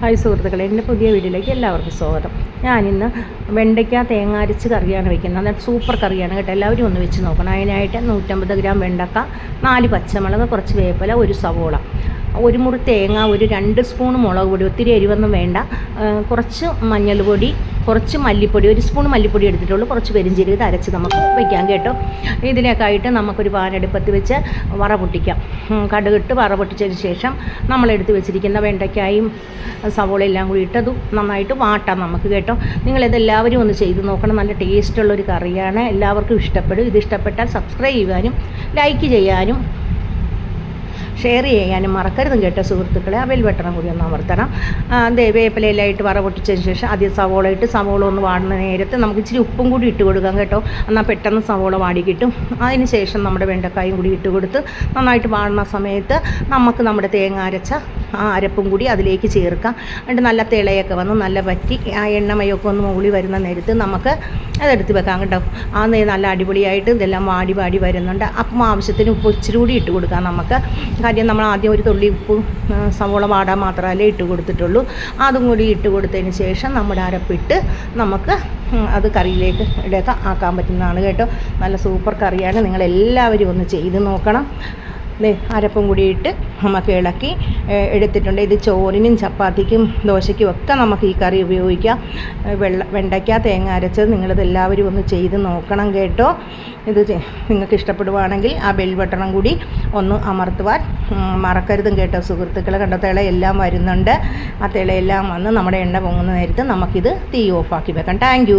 Hi സുഹൃത്തുക്കളെ എന്റെ പുതിയ വീഡിയോയിലേക്ക് എല്ലാവർക്കും സ്വാഗതം. ഞാനിന്ന് വെണ്ടയ്ക്ക തേങ്ങ അരച്ച് കറിയാണ് വെക്കുന്നത്. അതായത് സൂപ്പർ കറിയാണ് കേട്ടോ. എല്ലാവരും ഒന്ന് വെച്ച് നോക്കണം. അതിനായിട്ട് നൂറ്റമ്പത് ഗ്രാം വെണ്ടക്ക നാല് പച്ചമുളക് കുറച്ച് വേപ്പില ഒരു സവോള. ഒരു മുറി തേങ്ങ ഒരു രണ്ട് സ്പൂൺ മുളക് പൊടി ഒത്തിരി എരിവൊന്നും വേണ്ട. കുറച്ച് കുറച്ച് മഞ്ഞൾപ്പൊടി കുറച്ച് മല്ലിപ്പൊടി ഒരു സ്പൂൺ മല്ലിപ്പൊടി എടുത്തിട്ടുള്ളൂ. കുറച്ച് പെരിഞ്ചീരകത്ത് അരച്ച് നമുക്ക് വയ്ക്കാം കേട്ടോ. ഇതിനൊക്കെ ആയിട്ട് നമുക്കൊരു പാനെടുപ്പത്ത് വെച്ച് വറ പൊട്ടിക്കാം. കടുകിട്ട് വറ പൊട്ടിച്ചതിന് ശേഷം നമ്മളെടുത്ത് വെച്ചിരിക്കുന്ന വെണ്ടയ്ക്കായും സവോള എല്ലാം കൂടി ഇട്ടതും നന്നായിട്ട് വാട്ടാം നമുക്ക് കേട്ടോ. നിങ്ങളിതെല്ലാവരും ഒന്ന് ചെയ്ത് നോക്കണം. നല്ല ടേസ്റ്റുള്ളൊരു കറിയാണ്. എല്ലാവർക്കും ഇഷ്ടപ്പെടും. ഇത് ഇഷ്ടപ്പെട്ടാൽ സബ്സ്ക്രൈബ് ചെയ്യാനും ലൈക്ക് ചെയ്യാനും ഷെയർ ചെയ്യാനും മറക്കരുതും കേട്ടോ സുഹൃത്തുക്കളെ. ആ ബെൽ കൂടി ഒന്ന് അമർത്തണം. ദേ വേപ്പിലയിലായിട്ട് വറ പൊട്ടിച്ചതിന് ശേഷം ആദ്യം സവോള ഇട്ട് സവോള ഒന്ന് വാടുന്ന നേരത്ത് നമുക്ക് ഇച്ചിരി ഉപ്പും കൂടി ഇട്ട് കൊടുക്കാം കേട്ടോ. എന്നാൽ പെട്ടെന്ന് സവോള വാടി കിട്ടും. അതിന് ശേഷം നമ്മുടെ വെണ്ടക്കായും കൂടി ഇട്ട് കൊടുത്ത് നന്നായിട്ട് വാടുന്ന സമയത്ത് നമുക്ക് നമ്മുടെ തേങ്ങ അരച്ച ആ അരപ്പും കൂടി അതിലേക്ക് ചേർക്കാം. എന്നിട്ട് നല്ല തിളയൊക്കെ വന്ന് നല്ല പറ്റി ആ എണ്ണമയൊക്കെ ഒന്ന് മുകളിൽ വരുന്ന നേരത്ത് നമുക്ക് അതെടുത്ത് വെക്കാം കേട്ടോ. ആ നല്ല അടിപൊളിയായിട്ട് ഇതെല്ലാം വാടി വാടി വരുന്നുണ്ട്. അപ്പം ആവശ്യത്തിന് ഉപ്പ് ഇച്ചിരി കൂടി ഇട്ട് കൊടുക്കാം നമുക്ക്. കാര്യം നമ്മൾ ആദ്യം ഒരു തുള്ളി ഉപ്പ് സവോള വാടാൻ മാത്രമല്ലേ ഇട്ട് കൊടുത്തിട്ടുള്ളൂ. അതും കൂടി ഇട്ട് കൊടുത്തതിന് ശേഷം നമ്മുടെ അരപ്പിട്ട് നമുക്ക് അത് കറിയിലേക്ക് ഇടയൊക്കെ ആക്കാൻ പറ്റുന്നതാണ് കേട്ടോ. നല്ല സൂപ്പർ കറിയാണ്. നിങ്ങളെല്ലാവരും ഒന്ന് ചെയ്ത് നോക്കണം. ദേ അരപ്പും കൂടി ഇട്ട് നമുക്ക് ഇളക്കി എടുത്തിട്ടുണ്ട്. ഇത് ചോറിനും ചപ്പാത്തിക്കും ദോശയ്ക്കും ഒക്കെ നമുക്ക് ഈ കറി ഉപയോഗിക്കാം. വെള്ള വെണ്ടയ്ക്ക തേങ്ങ അരച്ചത് നിങ്ങളിത് എല്ലാവരും ഒന്ന് ചെയ്ത് നോക്കണം കേട്ടോ. ഇത് നിങ്ങൾക്ക് ഇഷ്ടപ്പെടുവാണെങ്കിൽ ആ ബെൽ ബട്ടണം കൂടി ഒന്ന് അമർത്തുവാൻ മറക്കരുതും കേട്ടോ. സുഹൃത്തുക്കൾ കണ്ട തിളയെല്ലാം വരുന്നുണ്ട്. ആ തിളയെല്ലാം വന്ന് നമ്മുടെ എണ്ണ പൊങ്ങുന്ന നേരത്ത് നമുക്കിത് തീ ഓഫാക്കി വെക്കാം. താങ്ക്